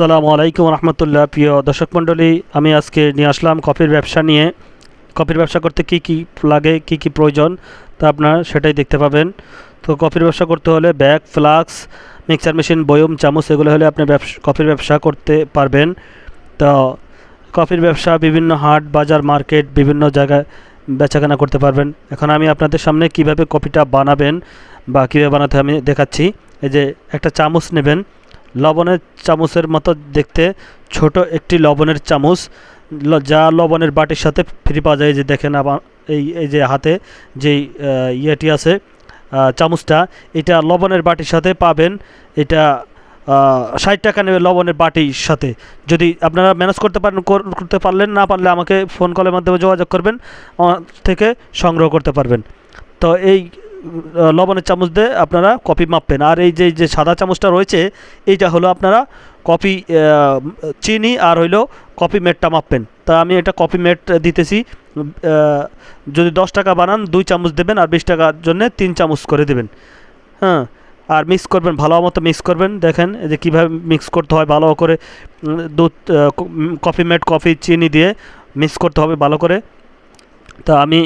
আসসালামু আলাইকুম রহমতুল্লাহ, প্রিয় দর্শক মণ্ডলী, আমি আজকে নিয়ে আসলাম কফির ব্যবসা নিয়ে। কফির ব্যবসা করতে কি কি লাগে, কি কি প্রয়োজন, তা আপনারা সেটাই দেখতে পাবেন। তো কফির ব্যবসা করতে হলে ব্যাগ, ফ্লাক্স, মিক্সার মেশিন, বয়ম, চামচ, এগুলো হলে আপনি ব্যবসা কফির ব্যবসা করতে পারবেন। তো কফির ব্যবসা বিভিন্ন হাট, বাজার, মার্কেট, বিভিন্ন জায়গায় বেচাকেনা করতে পারবেন। এখন আমি আপনাদের সামনে কীভাবে কফিটা বানাবেন বা কীভাবে বানাতে আমি দেখাচ্ছি। এই যে একটা চামচ নেবেন। লবণের চামচের মতো দেখতে ছোট একটি লবণের চামচ। যা লবণের বাটির সাথে ফ্রি পাওয়া যায় যে দেখেন আমার এই এই যে হাতে যেই ইয়েটি আছে চামচটা, এটা লবণের বাটির সাথে পাবেন। এটা ষাট টাকা নেবে লবণের বাটির সাথে। যদি আপনারা ম্যানেজ করতে পারেন করতে পারলেন, না পারলে আমাকে ফোন কলের মাধ্যমে যোগাযোগ করবেন থেকে সংগ্রহ করতে পারবেন। তো এই লবণের চামচ দিয়ে আপনারা কপি মাপবেন। আর এই যে যে সাদা চামচটা রয়েছে, এইটা হলো আপনারা কপি চিনি আর হইল কপি মেটটা মাপবেন। তা আমি এটা কপি মেট দিতেছি যদি দশ টাকা বানান, দুই চামচ দেবেন আর বিশ টাকার জন্য তিন চামচ করে দেবেন। হ্যাঁ আর মিক্স করবেন, ভালো মতো মিক্স করবেন। দেখেন যে কীভাবে মিক্স করতে হয়, ভালো করে দুধ কফি মেট কফি চিনি দিয়ে মিক্স করতে হবে ভালো করে। তা আমি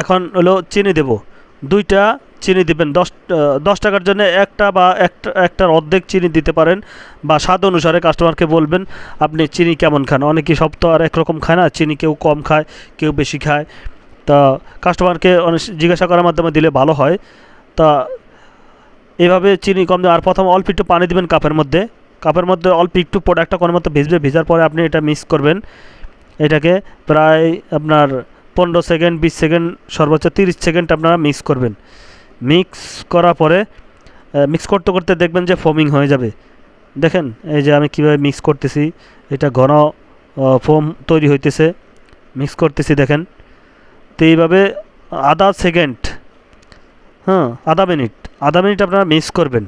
এখন হলো চিনি দেব। দুইটা চিনি দিবেন। দশ দশ টাকার জন্য একটা বা একটা, একটার অর্ধেক চিনি দিতে পারেন বা স্বাদ অনুসারে কাস্টমারকে বলবেন, আপনি চিনি কেমন খান? অনেকেই সব তো আর একরকম খায় না, চিনি কেউ কম খায়, কেউ বেশি খায়। তা কাস্টমারকে অনেক জিজ্ঞাসা করার মাধ্যমে দিলে ভালো হয়। তা এভাবে চিনি কম আর প্রথম অল্প একটু পানি দিবেন কাপের মধ্যে। কাপের মধ্যে অল্প একটু প্রোডাক্টটা কোনো মতো ভিজবে, ভেজার পরে আপনি এটা মিক্স করবেন। এটাকে প্রায় আপনার পনেরো সেকেন্ড, বিশ সেকেন্ড, সর্বোচ্চ তিরিশ সেকেন্ড আপনারা মিক্স করবেন। মিক্স করার পরে মিক্স করতে করতে দেখবেন যে ফোমিং হয়ে যাবে। দেখেন, এই যে আমি কীভাবে মিক্স করতেছি, এটা ঘন ফোম তৈরি হইতেছে। মিক্স করতেছি, দেখেন। তো এইভাবে আধা সেকেন্ড হ্যাঁ আধা মিনিট আধা মিনিট আপনারা মিক্স করবেন।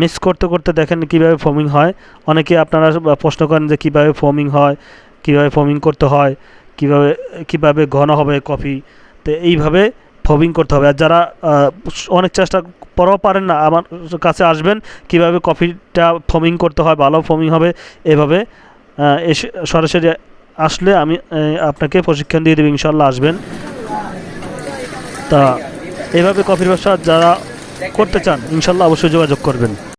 মিক্স করতে করতে দেখেন কীভাবে ফোমিং হয়। অনেকে আপনারা প্রশ্ন করেন যে কীভাবে ফোমিং হয়, কীভাবে ফোমিং করতে হয়। কীভাবে কীভাবে ঘন হবে কফি, তো এইভাবে ফোমিং করতে হবে। আর যারা অনেক চেষ্টা পরেও পারেন না, আমার কাছে আসবেন, কীভাবে কফিটা ফোমিং করতে হয়, ভালো ফোমিং হবে, এভাবে এসে সরাসরি আসলে আমি আপনাকে প্রশিক্ষণ দিয়ে দেবো ইনশাল্লাহ আসবেন। তা, এভাবে কফির ব্যবসা যারা করতে চান ইনশাল্লাহ অবশ্যই যোগাযোগ করবেন।